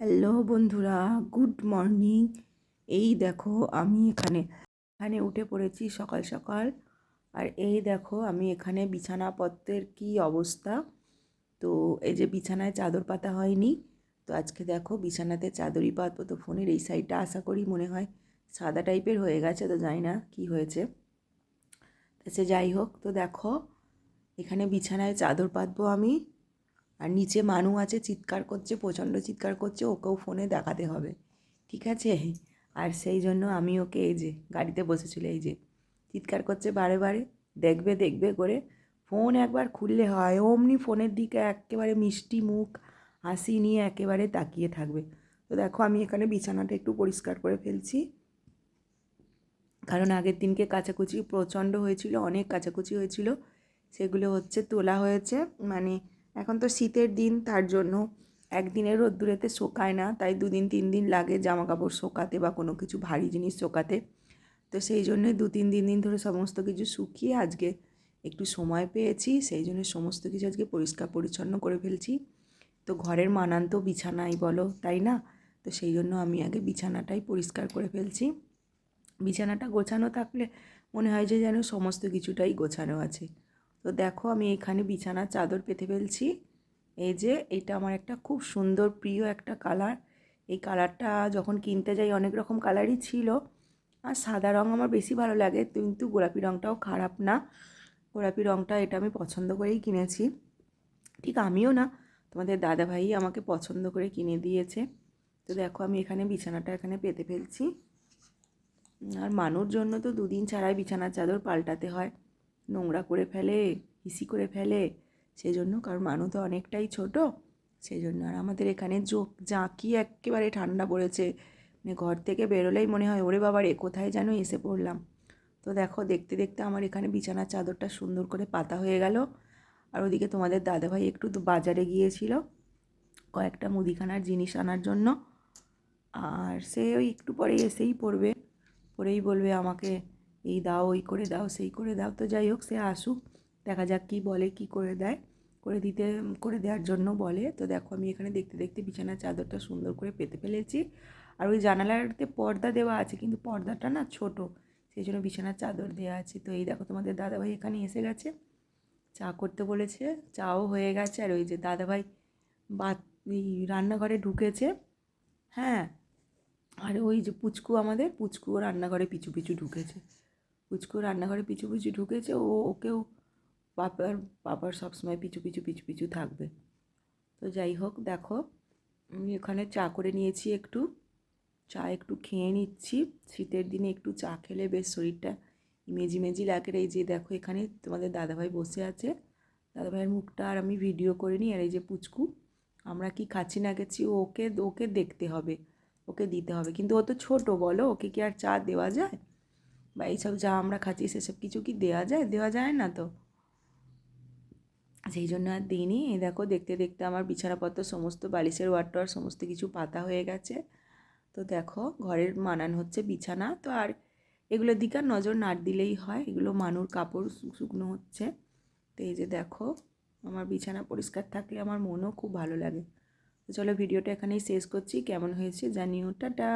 Hello বন্ধুরা, good morning. এই দেখো আমি এখানে এখানে উঠে পড়েছি সকাল সকাল। আর এই দেখো আমি এখানে বিছানাপত্রের কি অবস্থা। তো এই যে বিছানায় চাদর পাতা হয়নি, তো আজকে দেখো বিছানাতে চাদরই পাতবো তো ফোনের এই সাইডটা আশা করি মনে হয় সাদা টাইপের হয়ে গেছে তো জানি না কি হয়েছে। সে যাই হোক, তো দেখো এখানে বিছানায় চাদর পাতবো আমি। আর নিচে মানু আছে, চিৎকার করছে, প্রচণ্ড চিৎকার করছে, ওকেও ফোনে দেখাতে হবে। ঠিক আছে? আর সেই জন্য আমি ওকে এই যে গাড়িতে বসেছিল এই যে চিৎকার করছে বারে বারে, দেখবে দেখবে করে ফোন একবার খুললে হয়, অমনি ফোনের দিকে একেবারে মিষ্টি মুখ, হাসি নিয়ে একেবারে তাকিয়ে থাকবে। তো দেখো, আমি এখানে বিছানাটা একটু পরিষ্কার করে ফেলছি। কারণ আগের দিনকে কাচাকুচি প্রচণ্ড হয়েছিল, অনেক কাচাকুচি হয়েছিল। সেগুলো হচ্ছে তোলা হয়েছে মানে এখন তো শীতের দিন, তার জন্য একদিনের রোদ্দুরেতে শোকায় না, তাই দুদিন, তিন দিন লাগে জামা কাপড় শোকাতে বা কোনো কিছু ভারী জিনিস শোকাতে। তো সেই জন্যে দু, তিন দিন দিন ধরে সমস্ত কিছু শুকিয়ে আজকে একটু সময় পেয়েছি, সেই জন্য সমস্ত কিছু আজকে পরিষ্কার পরিচ্ছন্ন করে ফেলছি। তো ঘরের মানান তো বিছানাই বলো, তাই না? তো সেই জন্য আমি আগে বিছানাটাই পরিষ্কার করে ফেলছি। বিছানাটা গোছানো থাকলে মনে হয় যে যেন সমস্ত কিছুটাই গোছানো আছে। তো দেখো আমি এখানে বিছানার চাদর পেতে ফেলছি। এই যে এটা আমার একটা খুব সুন্দর, প্রিয় একটা কালার। এই কালারটা যখন কিনতে যাই অনেক রকম কালারই ছিল। আর সাদা রঙ আমার বেশি ভালো লাগে, কিন্তু গোলাপি রঙটাও খারাপ না। গোলাপি রঙটা এটা আমি পছন্দ করেই কিনেছি। ঠিক আমিও না, তোমাদের দাদা ভাই আমাকে পছন্দ করে কিনে দিয়েছে। তো দেখো আমি এখানে বিছানাটা এখানে পেতে ফেলছি। আর মানুষ জন্য তো দুদিন ছাড়াই বিছানার চাদর পাল্টাতে হয়। নোংরা করে ফেলে হিসি করে ফেলে। সেই জন্য কারণ মানুষ তো অনেকটাই ছোট। সেই জন্য আর আমাদের এখানে জোক জাঁকি একেবারে ঠান্ডা পড়েছে। মানে ঘর থেকে বেরোলেই মনে হয়, ওরে বাবার এ কোথায় যেন এসে পড়লাম? তো দেখো, দেখতে দেখতে আমার এখানে বিছানার চাদরটা সুন্দর করে পাতা হয়ে গেল। আর ওদিকে তোমাদের দাদাভাই একটু বাজারে গিয়েছিল কয়েকটা মুদিখানার জিনিস আনার জন্য। আর সে ওই একটু পরে এসেই পড়বে। পরেই বলবে আমাকে এই দাও, ওই করে দাও, সেই করে দাও। তো যাই হোক, সে আসুক, দেখা যাক কী বলে, কি করে দেয়। করে দিতে, করে দেওয়ার জন্য বলে। তো দেখো, আমি এখানে দেখতে দেখতে বিছানার চাদরটা সুন্দর করে পেতে ফেলেছি। আর ওই জানালাতে পর্দা দেওয়া আছে, কিন্তু পর্দাটা না ছোট, সেই জন্য বিছানার চাদর দেওয়া আছে। তো এই দেখো, তোমাদের দাদাভাই এখানে এসে গেছে। চা করতে বলেছে, চাও হয়ে গেছে। আর ওই যে দাদাভাই বা রান্নাঘরে ঢুকেছে। হ্যাঁ আর ওই যে পুচকু আমাদের, পুচকুও রান্নাঘরে পিছু পিছু ঢুকেছে। পুচকু রান্নাঘরে পিছু পিছু ঢুকেছে, ও ওকেও পাপার পাপার সবসময় পিছু পিছু পিছু পিছু থাকবে। তো যাই হোক, দেখো, আমি এখানে চা করে নিয়েছি একটু। চা একটু খেয়ে নিচ্ছি। শীতের দিনে একটু চা খেলে বেশ শরীরটা ইমেজি মেজি লাগে এই যে দেখো, এখানে তোমাদের দাদাভাই বসে আছে। দাদাভাইয়ের মুখটা আর আমি ভিডিও করে নিই। আর এই যে পুচকু, আমরা কি খাচ্ছি না গেছি ওকে ওকে দেখতে হবে, ওকে দিতে হবে। কিন্তু ও তো ছোটো, বলো, ওকে কি আর চা দেওয়া যায়? বা এইসব যা আমরা খাচ্ছি সেসব কিছু কি দেওয়া যায়? দেওয়া যায় না তো? সেই জন্য আর দিইনি। দেখো, দেখতে দেখতে আমার বিছানাপত্র সমস্ত, বালিশের ওয়াটার সমস্ত কিছু পাতা হয়ে গেছে। তো দেখো, ঘরের মানান হচ্ছে বিছানা। তো আর এগুলোর দিকে আর নজর না দিলেই হয়। এগুলো মানুর কাপড় শুকনো হচ্ছে। তো এই যে দেখো, আমার বিছানা পরিষ্কার থাকলে আমার মনও খুব ভালো লাগে। তো চলো ভিডিওটা এখানেই শেষ করছি। কেমন হয়েছে জানিও। টাটা!